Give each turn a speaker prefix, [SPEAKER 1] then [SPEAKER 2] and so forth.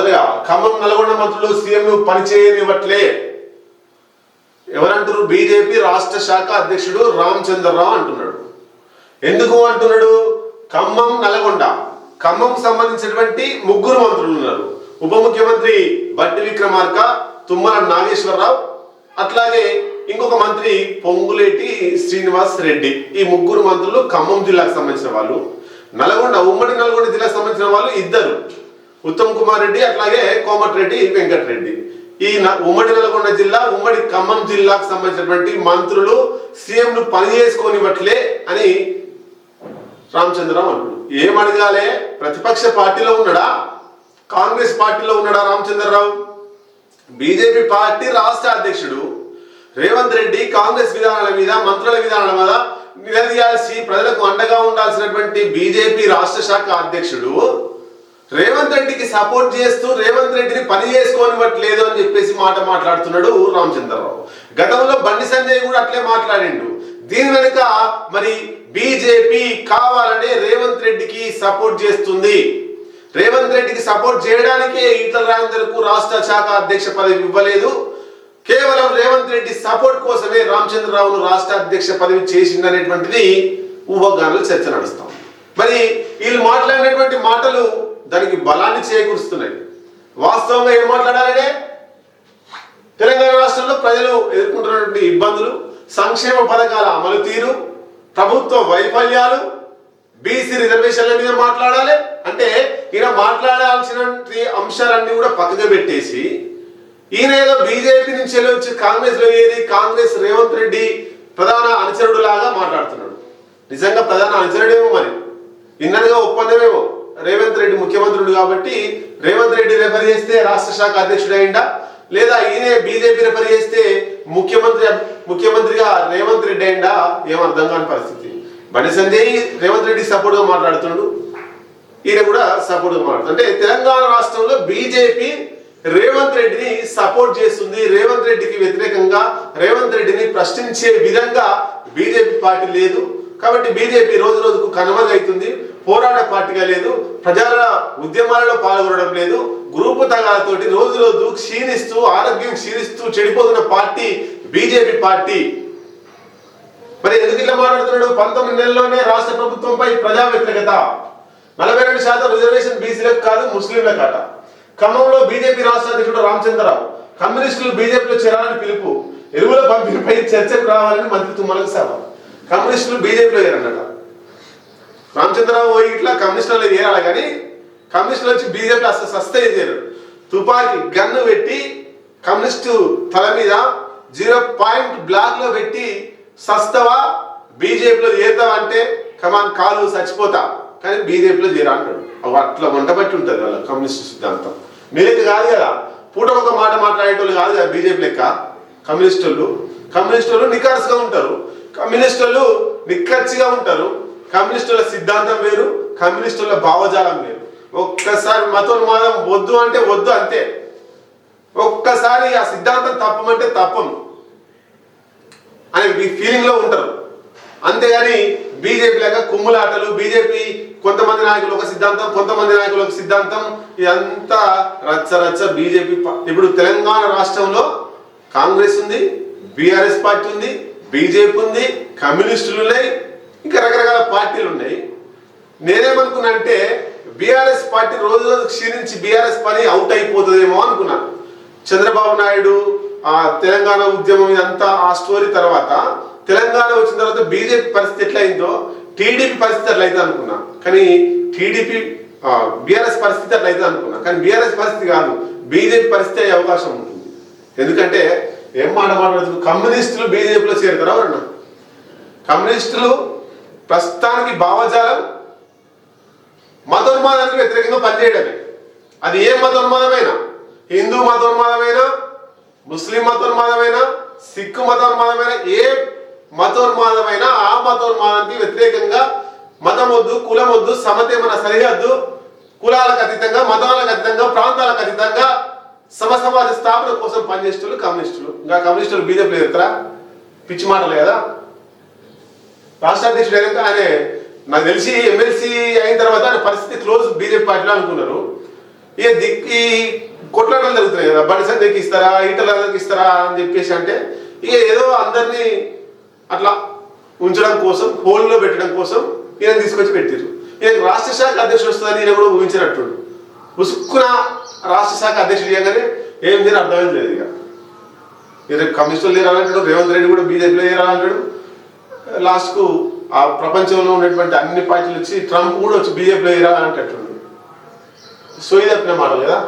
[SPEAKER 1] మొదటగా ఖమ్మం నల్గొండ మంత్రులు CM పనిచేయనివ్వట్లే ఎవరంటారు BJP రాష్ట్ర శాఖ అధ్యక్షుడు రామచంద్రరావు అంటున్నాడు. ఎందుకు అంటున్నాడు? ఖమ్మం నల్గొండ. ఖమ్మం సంబంధించినటువంటి ముగ్గురు మంత్రులు ఉన్నారు. ఉప ముఖ్యమంత్రి బట్టి విక్రమార్క తుమ్మల నాగేశ్వరరావు అట్లాగే ఇంకొక మంత్రి పొంగులేటి శ్రీనివాస్ రెడ్డి. ఈ ముగ్గురు మంత్రులు ఖమ్మం జిల్లాకు సంబంధించిన వాళ్ళు. నల్గొండ ఉమ్మడి నల్గొండ జిల్లాకు సంబంధించిన వాళ్ళు ఇద్దరు. ఉత్తమ్ కుమార్ రెడ్డి అట్లాగే కోమటిరెడ్డి వెంకటరెడ్డి ఈ న- ఉమ్మడి నల్గొండ జిల్లా ఉమ్మడి ఖమ్మం జిల్లాకు సంబంధించినటువంటి మంత్రులు సీఎంలు పని చేసుకోనివ్వట్లే అని రామచంద్రరావు అంటుడు ఏం అడగాలే? ప్రతిపక్ష పార్టీలో ఉన్నాడా? కాంగ్రెస్ పార్టీలో ఉన్నాడా రామచంద్రరావు? బీజేపీ పార్టీ రాష్ట్ర అధ్యక్షుడు రేవంత్ రెడ్డి కాంగ్రెస్ విధానాల మీద మంత్రుల విధానాల మీద నిలదీయాల్సి ప్రజలకు అండగా ఉండాల్సినటువంటి బీజేపీ రాష్ట్ర శాఖ అధ్యక్షుడు రేవంత్ రెడ్డికి సపోర్ట్ చేస్తూ రేవంత్ రెడ్డిని పని చేసుకోనివ్వట్లేదు అని చెప్పేసి మాట మాట్లాడుతున్నాడు రామచంద్రరావు. గతంలో బండి సంజయ్ కూడా అట్లే మాట్లాడిండు. దీని వెనుక మరి బీజేపీ కావాలనే రేవంత్ రెడ్డికి సపోర్ట్ చేస్తుంది. రేవంత్ రెడ్డికి సపోర్ట్ చేయడానికే ఈటల రాజేందర్కు రాష్ట్ర శాఖ అధ్యక్ష పదవి ఇవ్వలేదు. కేవలం రేవంత్ రెడ్డి సపోర్ట్ కోసమే రామచంద్రరావును రాష్ట్ర అధ్యక్ష పదవి చేసిందనేటువంటిది ఊహగానాలు చర్చ నడుస్తాం. మరి వీళ్ళు మాట్లాడినటువంటి మాటలు దానికి బలాన్ని చేకూరుస్తున్నాయి. వాస్తవంగా ఏం మాట్లాడాలంటే తెలంగాణ రాష్ట్రంలో ప్రజలు ఎదుర్కొంటున్నటువంటి ఇబ్బందులు సంక్షేమ పథకాల అమలు తీరు ప్రభుత్వ వైఫల్యాలు బీసీ రిజర్వేషన్ల మీద మాట్లాడాలి. అంటే ఈయన మాట్లాడాల్సిన అంశాలన్నీ కూడా పక్కగా పెట్టేసి ఈయన ఏదో బీజేపీ నుంచి వెళ్ళి వచ్చి కాంగ్రెస్లో ఏది కాంగ్రెస్ రేవంత్ రెడ్డి ప్రధాన అనుచరుడు లాగా మాట్లాడుతున్నాడు. నిజంగా ప్రధాన అనుచరుడేమో మరి? ఇన్నదిగా ఒప్పందమేమో? రేవంత్ రెడ్డి ముఖ్యమంత్రుడు కాబట్టి రేవంత్ రెడ్డి రెఫర్ చేస్తే రాష్ట్ర శాఖ అధ్యక్షుడు అయిందా లేదా ఈయనే బీజేపీ రెఫర్ చేస్తే ముఖ్యమంత్రి ముఖ్యమంత్రిగా రేవంత్ రెడ్డి అయిందా ఏమర్థం కాని పరిస్థితి. బండి సంజయ్ రేవంత్ రెడ్డి సపోర్ట్గా మాట్లాడుతున్నాడు ఈయన కూడా సపోర్ట్గా మాట్లాడుతుంది అంటే తెలంగాణ రాష్ట్రంలో బీజేపీ రేవంత్ రెడ్డిని సపోర్ట్ చేస్తుంది. రేవంత్ రెడ్డికి వ్యతిరేకంగా రేవంత్ రెడ్డిని ప్రశ్నించే విధంగా బీజేపీ పార్టీ లేదు. కాబట్టి బీజేపీ రోజు రోజుకు కనుమరుగైతుంది. పోరాట పార్టీగా లేదు ప్రజల ఉద్యమాలలో పాల్గొనడం లేదు. గ్రూపు తగాలతోటి రోజు రోజు క్షీణిస్తూ ఆరోగ్యం క్షీణిస్తూ చెడిపోతున్న పార్టీ బీజేపీ పార్టీ. మరి ఎందుకు ఇట్లా మాట్లాడుతున్నాడు? పంతొమ్మిది నెలల్లోనే రాష్ట్ర ప్రభుత్వంపై ప్రజా వ్యతిరేకత. నలభై రెండు శాతం రిజర్వేషన్ బీసీలకు కాదు ముస్లింలకు అట. ఖమ్మంలో బీజేపీ రాష్ట్ర అధ్యక్షుడు రామచంద్రరావు కమ్యూనిస్టులు బీజేపీలో చేరాలని పిలుపు. ఎరువుల పంపిణీపై చర్చకు రావాలని మంత్రి తుమ్మలకు సవాల్ కమ్యూనిస్టులు బీజేపీలో చేరన్నట రామచంద్రరావు పోయి ఇట్లా కమ్యూనిస్టులలో చేరాలి కానీ కమ్యూనిస్టులు వచ్చి బీజేపీ అసలు సస్తే చేయరు తుపాకి గన్ను పెట్టి కమ్యూనిస్టు తల మీద జీరో పాయింట్ బ్లాక్లో పెట్టి సస్తవా బీజేపీలో చేరుతావా అంటే కమాన్ కాలు చచ్చిపోతా. కానీ బీజేపీలో చేరా అంటాడు. అవి అట్లా వంటబట్టి ఉంటుంది వాళ్ళ కమ్యూనిస్ట్ సిద్ధాంతం. మీరు కాదు కదా పూట ఒక మాట మాట్లాడేటోళ్ళు కాదు కదా బీజేపీ లెక్క. కమ్యూనిస్టులు కమ్యూనిస్టులు నికార్స్గా ఉంటారు. కమ్యూనిస్టులు నిక్కచ్చిగా ఉంటారు. కమ్యూనిస్టుల సిద్ధాంతం వేరు కమ్యూనిస్టుల భావజాలం వేరు. ఒక్కసారి మతోన్మాదం వద్దు అంటే వద్దు అంతే. ఒక్కసారి ఆ సిద్ధాంతం తప్పమంటే తప్పం అనే ఫీలింగ్లో ఉంటారు. అంతేగాని బీజేపీ లాగా కుమ్ములాటలు బీజేపీ కొంతమంది నాయకులు ఒక సిద్ధాంతం కొంతమంది నాయకులు ఒక సిద్ధాంతం ఇదంతా రచ్చ రచ్చ బీజేపీ ఇప్పుడు తెలంగాణ రాష్ట్రంలో కాంగ్రెస్ ఉంది బీఆర్ఎస్ పార్టీ ఉంది బీజేపీ ఉంది కమ్యూనిస్టులు ఉన్నాయి ఇంకా రకరకాల పార్టీలు ఉన్నాయి. నేనేమనుకున్నా అంటే బీఆర్ఎస్ పార్టీ రోజు రోజు క్షీణించి బీఆర్ఎస్ పని అవుట్ అయిపోతుందేమో అనుకున్నాను. చంద్రబాబు నాయుడు ఆ తెలంగాణ ఉద్యమం ఇదంతా ఆ స్టోరీ తర్వాత తెలంగాణ వచ్చిన తర్వాత బీజేపీ పరిస్థితి ఎట్లయిందో టీడీపీ పరిస్థితి అట్లయితే అనుకున్నా. కానీ టీడీపీ బీఆర్ఎస్ పరిస్థితి అట్లయితే అనుకున్నా. కానీ బీఆర్ఎస్ పరిస్థితి కాదు బీజేపీ పరిస్థితి అయ్యే అవకాశం ఉంటుంది. ఎందుకంటే ఏం మాట మాట్లాడుతుంది కమ్యూనిస్టులు బీజేపీలో చేరుతారా ఎవరన్నా? కమ్యూనిస్టులు ప్రస్తుతానికి భావజాలం మతోన్మాదానికి వ్యతిరేకంగా పనిచేయడమే. అది ఏ మతోన్మాదమైనా హిందూ మతోన్మాదమైనా ముస్లిం మతోన్మాదమైనా సిక్కు మతోన్మాదమైనా ఏ మతోన్మాదమైనా ఆ మతోన్మాదానికి వ్యతిరేకంగా మతం వద్దు కులం వద్దు సమతే మన సరిహద్దు కులాలకు అతీతంగా మతాలకు అతీతంగా ప్రాంతాలకు అతీతంగా సమసమాజ స్థాపన కోసం పనిచేస్తున్నారు కమ్యూనిస్టులు. ఇంకా కమ్యూనిస్టులు బీజేపీ ఎత్తరా పిచ్చి మాటలు కదా. రాష్ట్ర అధ్యక్షుడు అయినాక ఆయన నాకు తెలిసి ఎమ్మెల్సీ అయిన తర్వాత ఆయన పరిస్థితి క్లోజ్ బీజేపీ పార్టీలో అనుకున్నారు. ఇక దిక్ ఈ కొట్లాటలు జరుగుతున్నాయి కదా బండి సందేకి ఇస్తారా ఈటలకి ఇస్తారా అని చెప్పేసి అంటే ఇక ఏదో అందరినీ అట్లా ఉంచడం కోసం హోల్లో పెట్టడం కోసం ఈయన తీసుకొచ్చి పెట్టారు ఈయన రాష్ట్ర శాఖ అధ్యక్షుడు వస్తుందని ఈయన కూడా ఊహించినట్టు ఉసుక్కున రాష్ట్ర శాఖ అధ్యక్షుడు చేయగానే ఏం చేయని అర్థమైంది లేదు ఇక. ఇక కమ్యూనిస్టులు లేరాలంటాడు రేవంత్ రెడ్డి కూడా బీజేపీలో లేరాలంటాడు లాస్ట్కు ఆ ప్రపంచంలో ఉన్నటువంటి అన్ని పార్టీలు వచ్చి ట్రంప్ కూడా వచ్చి బీజేపీలో ఇరా సో ఇది తప్పిన మాటలు కదా?